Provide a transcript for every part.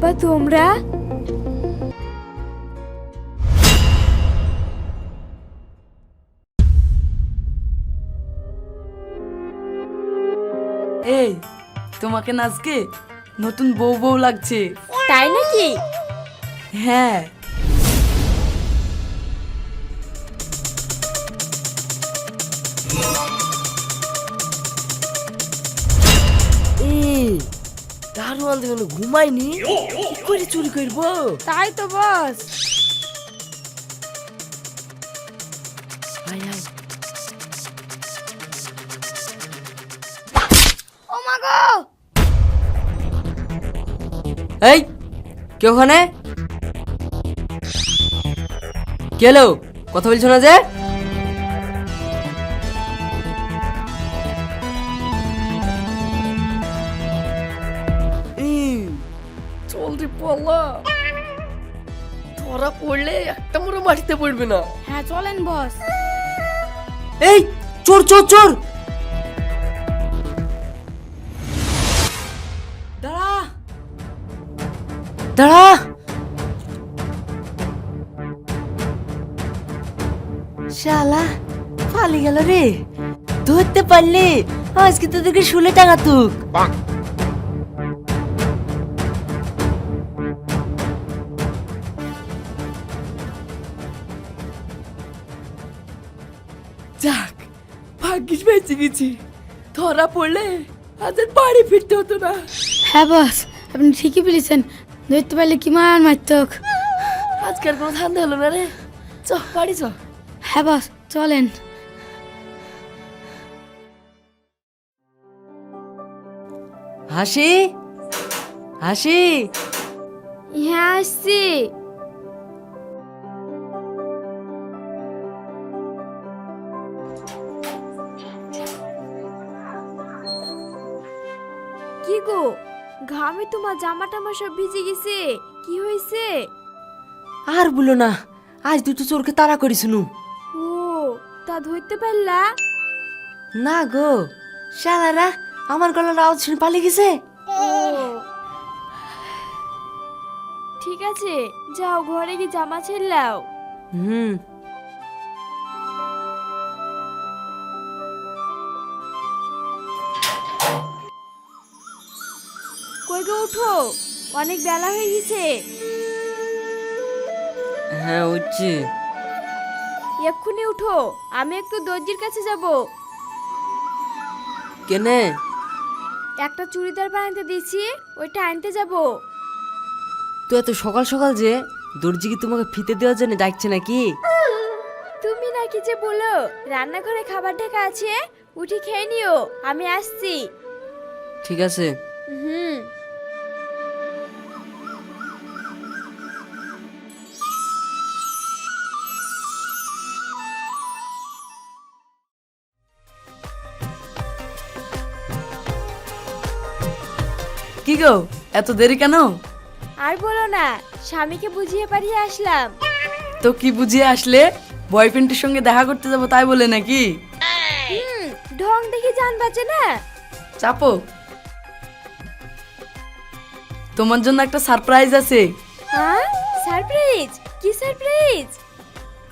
আব্বা তোমরা? এই তোমাকে না আজকে নতুন বউ বউ লাগছে। তাই নাকি? হ্যাঁ। দারোয়ান দেখুন ঘুমায়নি? কি করে চুরি করব? তাই তো বস। আয় আয়। ও মা গো! এই কে ওখানে? কেলো কথা বলছো না যে? রে ধরা পড়লে একটা মোড়ে মাটিতে পড়বে না। হ্যাঁ চলেন বস। এই চোর চোর চোর! দাঁড়া। দাঁড়া। শালা পালিয়ে গেল রে। ধরতে পারলে আজকে তোদেরকে শুলে টাকা যাক ভাগ্যিস বেঁচে গেছি। ধরা পড়লে আদের বাড়ি ফিরতে হতো না। হ্যাঁ বস আপনি ঠিকই বলেছেন। ধরতে পারলে কি মার মারতক? আজকের কোনো ধান্দা হলো না রে। চ বাড়ি চ। হ্যাঁ বস চলেন। হাসি? হাসি? হ্যাঁ আসছি। গো ঘামে তোমার জামা টামা সব ভিজে গেছে কি হয়েছে? আর বলো না আজ দুটো চোরকে তাড়া করিসনু ও তা ধরতে পারলা? না গো শালারা আমার গলার আওয়াজ শুনে পালিয়ে গেছে। ঠিক আছে যাও ঘরে গিয়ে জামা ছেড়লাও হুম। গো উঠো অনেক বেলা হয়ে গেছে। হ্যাঁ উঠছি। এক্ষুনি উঠো আমি একটু দর্জির কাছে যাব। কেনে? একটা চুড়িদার বানাতে দিয়েছি ওইটা আনতে যাব। তো এত সকাল সকাল যে দর্জি কি তোমাকে ফিতে দেওয়ার জন্য ডাকছে নাকি? তুমি নাকি যে বলো রান্নাঘরে খাবার ঢাকা আছে উঠে খেয়ে নিও আমি আসছি। ঠিক আছে। হুম। গো? এত দেরি কেন? আর বলো না স্বামীকে বুঝিয়ে পাঠিয়ে আসলাম। তো কি বুঝিয়ে আসলে? বয়ফ্রেন্ডের সঙ্গে দেখা করতে যাব তাই বলে নাকি? হুম ঢং দেখি জান বাঁচে না। চাপো। তোমার জন্য একটা সারপ্রাইজ আছে। হ্যাঁ? সারপ্রাইজ? কি সারপ্রাইজ?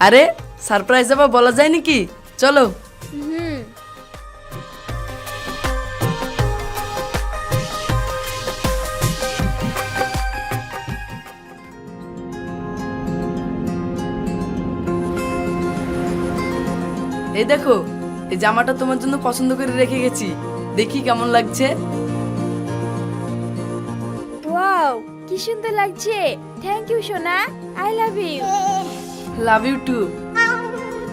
আরে সারপ্রাইজ আবার বলা যায় নাকি? চলো। এই দেখো এই জামাটা তোমার জন্য পছন্দ করে রেখে গেছি। দেখি কেমন লাগছে। ওয়াও কি সুন্দর লাগছে। থ্যাংক ইউ সোনা। I love you love you too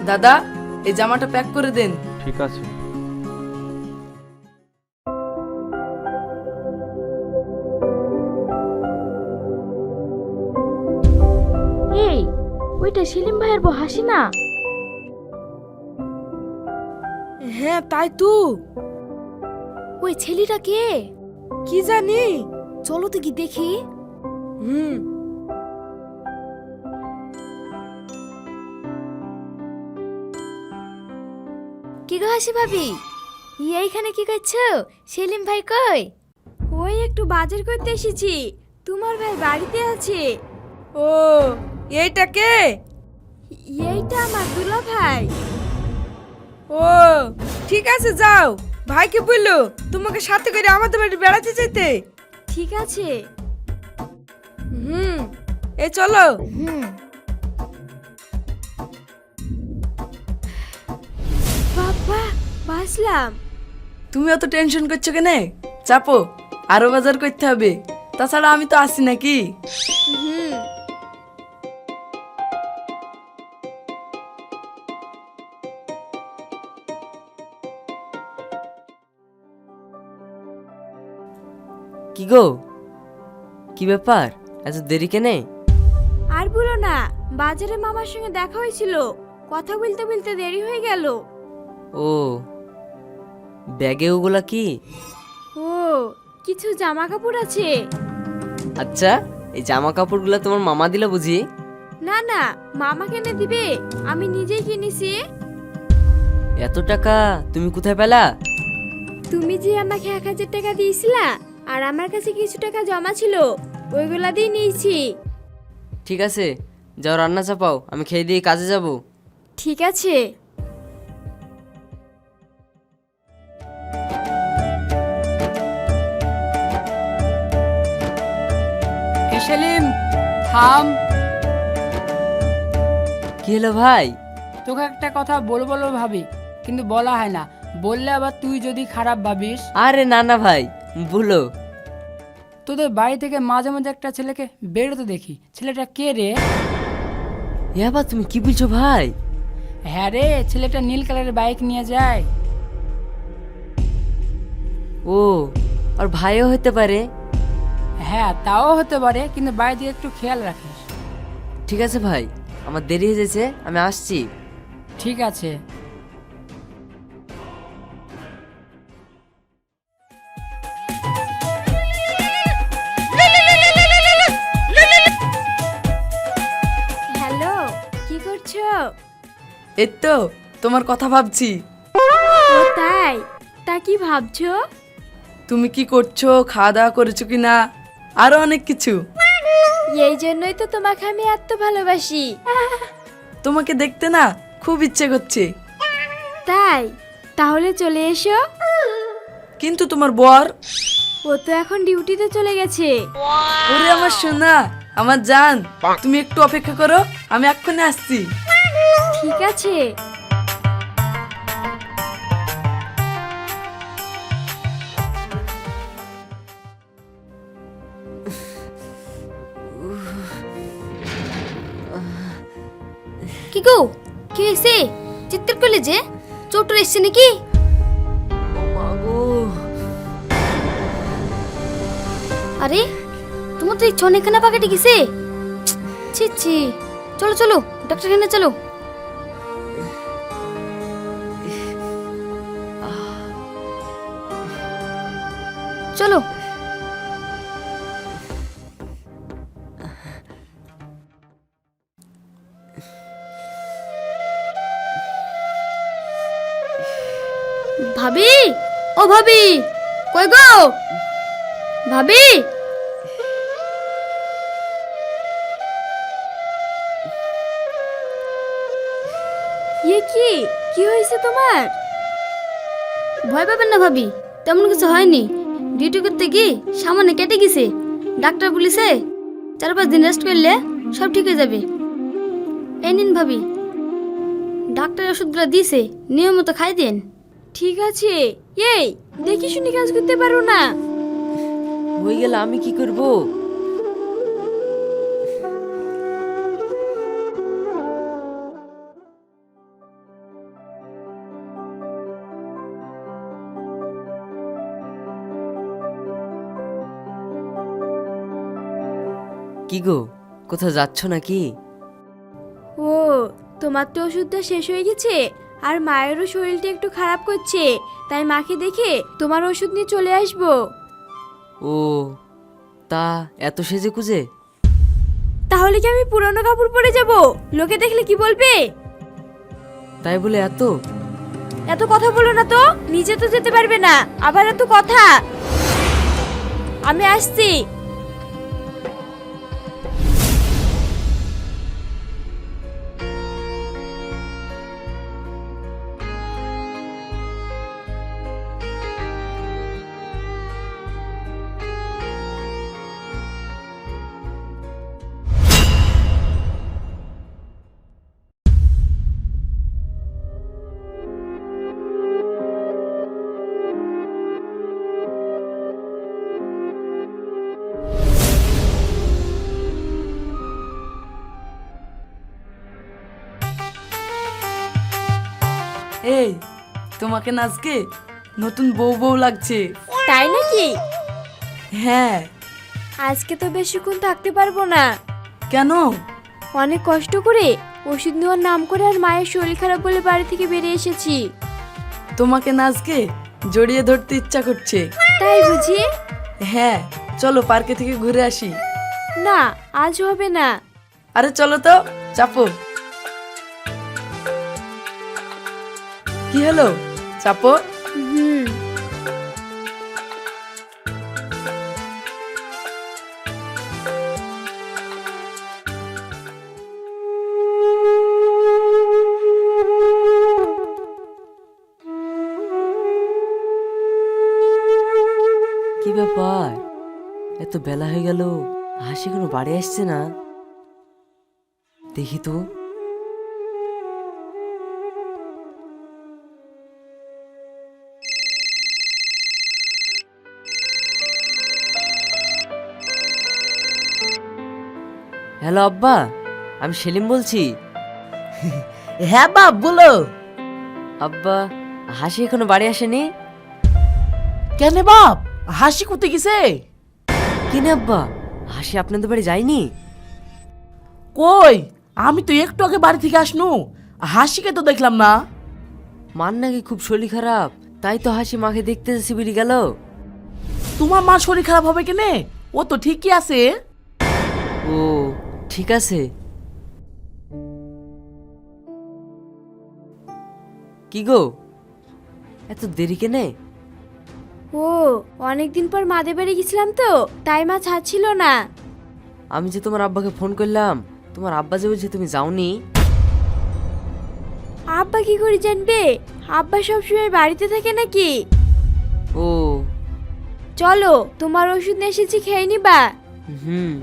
দাদা এই জামাটা প্যাক করে দেন। ঠিক আছে। এই ওইটা সেলিম ভাইয়ের বউ হাসি না হ্যাঁ তাই তো। ওই ছেলেটা কে? কি জানি? চলো তো কি দেখি। হুম। কি গো হাসি ভাবি? ইয়ে এইখানে কি করছ? সেলিম ভাই কই? ওই একটু বাজার করতে এসেছি। তোমার ভাই বাড়িতে আছে। ও এইটা কে? এইটা আমার দুলা ভাই। ও ঠিক আছে যাও। ভাইকে বলল তোমাকে সাথে করে আমাদের বাড়ি বেড়াতে যেতে। ঠিক আছে। হুম এ চলো। হুম। বাবা বাসলাম তুমি অত টেনশন করছ কেনে? চাপো আরও বাজার করতে হবে। তাছাড়া আমি তো আসি নাকি? হুম। কি গো? কি ব্যাপার? এত দেরি কেনে? আর বলো না বাজারে মামার সঙ্গে দেখা হয়েছিল। কথা বলতে বলতে দেরি হয়ে গেল। ও ব্যাগে ওগুলা কি? ও কিছু জামা কাপড় আছে। আচ্ছা এই জামা কাপড়গুলো তোমার মামা দিল বুঝি? না না মামা কেনে দিবে? আমি নিজেই কিনেছি। এত টাকা তুমি কোথায় পেলা? তুমি যে আমাকে এক হাজার টাকা দিয়েছিলা আর আমার কাছে কিছু টাকা জমা ছিল ওইগুলা দিয়ে নিয়েছি। ঠিক আছে যাও রান্না চাপাও আমি খেয়ে দিয়ে কাজে যাব। ঠিক আছে। সেলিম? থাম। কি হলো ভাই? তোকে একটা কথা বলব বলব ভাবি কিন্তু বলা হয় না। বললে আবার তুই যদি খারাপ ভাবিস। আরে না না ভাই বলো। তোদের বাড়ি থেকে মাঝে মাঝে একটা ছেলেকে বেরোতে দেখি। ছেলেটা কে রে? ইয়াবা তুমি কি বলছো ভাই? হ্যাঁ রে ছেলেটা নীল কালারের বাইক নিয়ে যায়। ও আর ভাইও হতে পারে? হ্যাঁ তাও হতে পারে কিন্তু বাড়ি দিয়ে একটু খেয়াল রাখিস। ঠিক আছে ভাই আমার দেরি হয়ে যাচ্ছে আমি আসছি। ঠিক আছে। এই তো তোমার কথা ভাবছি। ও তাই? তা কি ভাবছ? তুমি কি করছ খাওয়া দাওয়া করেছ কি না আরও অনেক কিছু। এই জন্যই তো তোমাকে আমি এত ভালোবাসি। তোমাকে দেখতে না খুব ইচ্ছে করছে। তাই? তাহলে চলে এসো। কিন্তু তোমার বর? ও তো এখন ডিউটিতে চলে গেছে। ওরে আমার সোনা আমার জান তুমি একটু অপেক্ষা করো আমি এক্ষুনি আসছি। ঠিক আছে। কি গো? কি হয়েছে? চিৎকার করলে যে? চোটর এসছে নাকি? আরে তোমার তো এই ছনেখানা পাকেটে গেছে? ছি ছি। চলো চলো ডাক্তারখানে চলো। ও ভাবি, কই গো? ভাবি? ইয়ে কি? কি হয়েছে তোমার? ভয় পাবেন না ভাবি, তেমন কিছু হয়নি। ডিউটি করতে গিয়ে সামান্য কেটে গেছে। ডাক্তার বলেছে, চার পাঁচ দিন রেস্ট করলে সব ঠিক হয়ে যাবে। এই নিন ভাবি ডাক্তার ওষুধগুলো দিয়েছে, নিয়মিত খাই দেন। ঠিক আছে। এই দেখি শুনি কাজ করতে পারো না। হয়ে গেলে আমি কি করব? কি গো কোথাও যাচ্ছ নাকি? ও তোমার তো ওষুধটা শেষ হয়ে গেছে। আর মায়েরও শরীরটা একটু খারাপ করছে তাই মাকে দেখে তোমার ওষুধ নিয়ে চলে আসব। ও তা এত সেজে কুজে তাহলে কি আমি পুরনো কাপড় পরে যাব? লোকে দেখলে কি বলবে? তাই বলে এত? এত কথা বলো না তো নিজে তো যেতে পারবে না আবার এত কথা। আমি আসছি। এই তোমাকে না আজকে নতুন বউ বউ লাগছে। তাই নাকি? হ্যাঁ। আজকে তো বেশিক্ষণ থাকতে পারব না। কেন? অনেক কষ্ট করে ওষুধ নেওয়ার নাম করে আর মায়ের শরীর খারাপ বলে বাড়ি থেকে বেরিয়ে এসেছি। তোমাকে না আজকে জড়িয়ে ধরতে ইচ্ছা করছে। তাই বুঝি? হ্যাঁ চলো পার্কে থেকে ঘুরে আসি। না আজ হবে না। আরে চলো তো চাপো। কি হলো? চাপো। হুম। কি ব্যাপার? এত বেলা হয়ে গেল হাসি কোনো বাড়ি আসছে না? দেখি তো। হ্যালো আব্বা আমি সেলিম বলছি। হ্যাঁ বাপ বলো। আব্বা হাসি এখনও বাড়ি আসেনি? কেন বাপ হাসি কুতে গেছে? কিনে আব্বা হাসি আপনাদের বাড়ি যায়নি? কই? আমি তো একটু আগে বাড়ি থেকে আসনু। হাসিকে তো দেখলাম না। মার নাকি খুব শরীর খারাপ তাই তো হাসি মাকে দেখতে বেরিয়ে গেল। তোমার মার শরীর খারাপ হবে কেনে? ও তো ঠিকই আছে। ঠিক আছে। কি গো? এত দেরি কেনে? ও অনেকদিন পর মাদের বাড়ি গেছিলাম তো তাই মা ছাড়ছিল না। আমি যে তোমার আব্বাকে ফোন করলাম তোমার আব্বা যে বলছে তুমি যাওনি। আব্বা কি করে জানবে? আব্বা সবসময় বাড়িতে থাকে নাকি? ও। চলো তোমার ওষুধ নিয়ে এসেছি খেয়ে নিবা। হুম।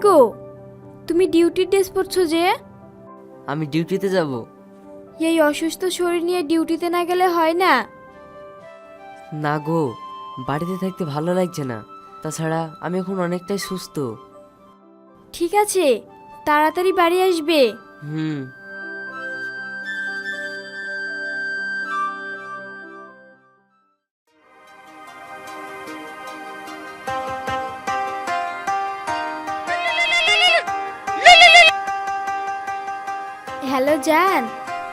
গো তুমি ডিউটি ড্রেস পরছো যে? আমি ডিউটিতে যাব। এই অসুস্থ শরীর নিয়ে ডিউটিতে না গেলে হয় না? না গো বাড়িতে থাকতে ভালো লাগছে না। তাছাড়া আমি এখন অনেকটাই সুস্থ। ঠিক আছে তাড়াতাড়ি বাড়ি আসবে। হুম। জান।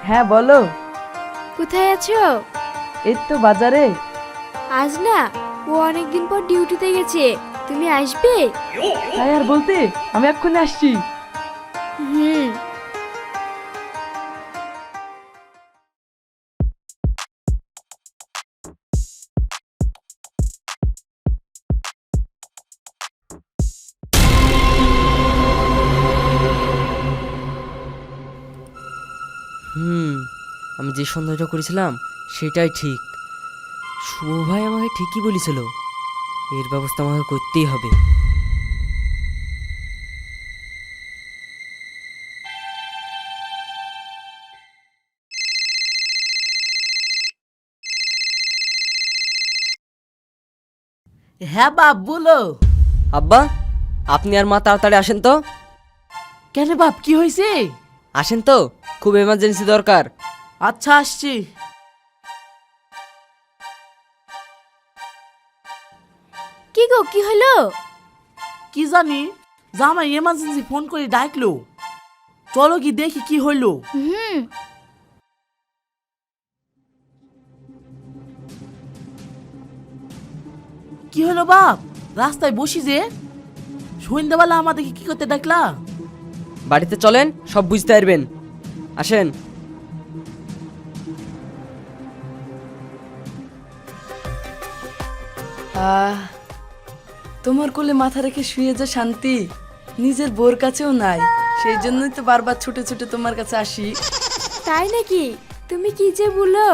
হ্যাঁ বলো। কোথায় আছো? এই তো বাজারে। আজ না ও অনেকদিন পর ডিউটিতে গেছে। তুমি আসবে? তাই আর বলতে আমি এক্ষুনি আসছি। আমি যে সন্দেহটা করেছিলাম সেটাই ঠিক। শুভ ভাই আমাকে ঠিকই বলেছিল এর ব্যবস্থা আমাকে করতেই হবে। হ্যাঁ বাপ বলো। আব্বা আপনি আর মা তাড়াতাড়ি আসেন তো। কেন বাপ কি হয়েছে? আসেন তো খুব এমার্জেন্সি দরকার। আচ্ছা আসছি। কি গো কি হলো? কি জানি জামাই এমার্জেন্সি ফোন করে ডাকলো। চলো কি দেখি কি হইল হুম। কি হলো বাপ? রাস্তায় বসি যে। সন্ধ্যাবেলা আমাদেরকে কি করতে ডাকলা? বাড়িতে চলেন সব বুঝতে পারবেন। আসেন। আহ, তোমার কোলে মাথা রেখে শুয়ে যে শান্তি। নিজের বোর কাছেও নাই। সেই জন্যই তো বারবার ছুটে ছুটে তোমার কাছে আসি। তাই নাকি? তুমি কি যে বলো?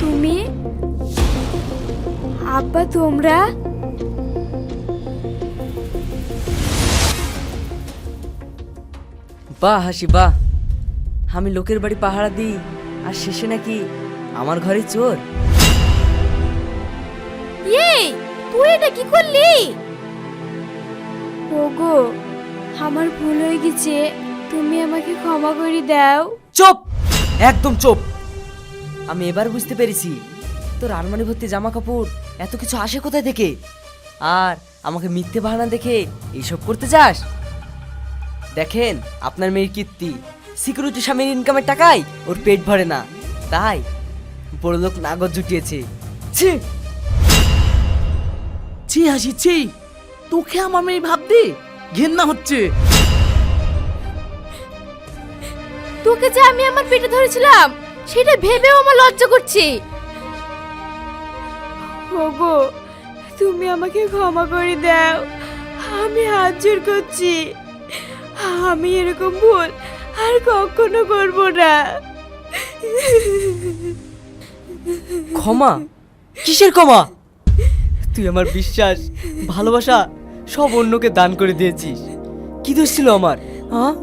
তুমি? আব্বা, তোমরা? বাহ হাসি বাহ। আমি লোকের বাড়ি পাহারা দিই আর শেষে নাকি আমার ঘরে চোর। এই তুই এটা কি করলি? ওগো আমার ভুল হয়ে গেছে। তুমি আমাকে ক্ষমা করে দাও। চুপ! একদম চুপ! আমি এবার বুঝতে পেরেছি তোর আলমারি ভর্তি জামা কাপড় এত কিছু আসে কোথায় থেকে? আর আমাকে মিথ্যে বাহানা দেখে এইসব করতে চাস? দেখেন, আপনার মেয়ের কীর্তি। সিকিউরিটি স্বামীর ইনকামের টাকায় ওর পেট ভরে না। তাই বড় লোক নাগর জুটিয়েছে। ছি! ছি, হাসি, ছি! তোকে আমার মেয়ে ভাবতে ঘেন্না হচ্ছে। তোকে যে আমি আমার পেটে ধরেছিলাম, সেটা ভেবেও আমার লজ্জা করছে। ওগো, তুমি আমাকে ক্ষমা করে দাও। আমি হাত জোর করছি। আমি এরকম ভুল আর কখনো করব না। ক্ষমা? কিসের ক্ষমা? তুই আমার বিশ্বাস, ভালোবাসা, সব অন্যকে দান করে দিয়েছিস। কি দোষ ছিল আমার? হ্যাঁ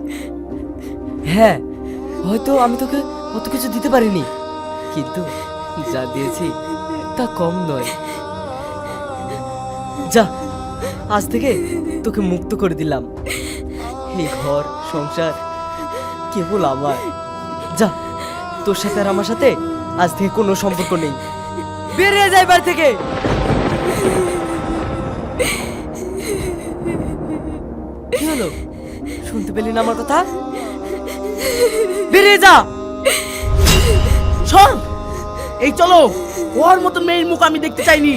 হ্যাঁ হয়তো আমি তোকে অত কিছু দিতে পারিনি। কিন্তু যা দিয়েছি, তা কম নয়। যা, আজ থেকে তোকে মুক্ত করে দিলাম। এই ঘর, সংসার, কেবল আমার। যা, তোর সাথে আর আমার সাথে আজ থেকে কোনো সম্পর্ক নেই। বেরিয়ে যায় বাড়ি থেকে। কি হলো? শুনতে পেলি না আমার কথা? বেরিয়ে যা। শোন, এই চলো, ওর মতো মেয়ের মুখ আমি দেখতে চাইনি।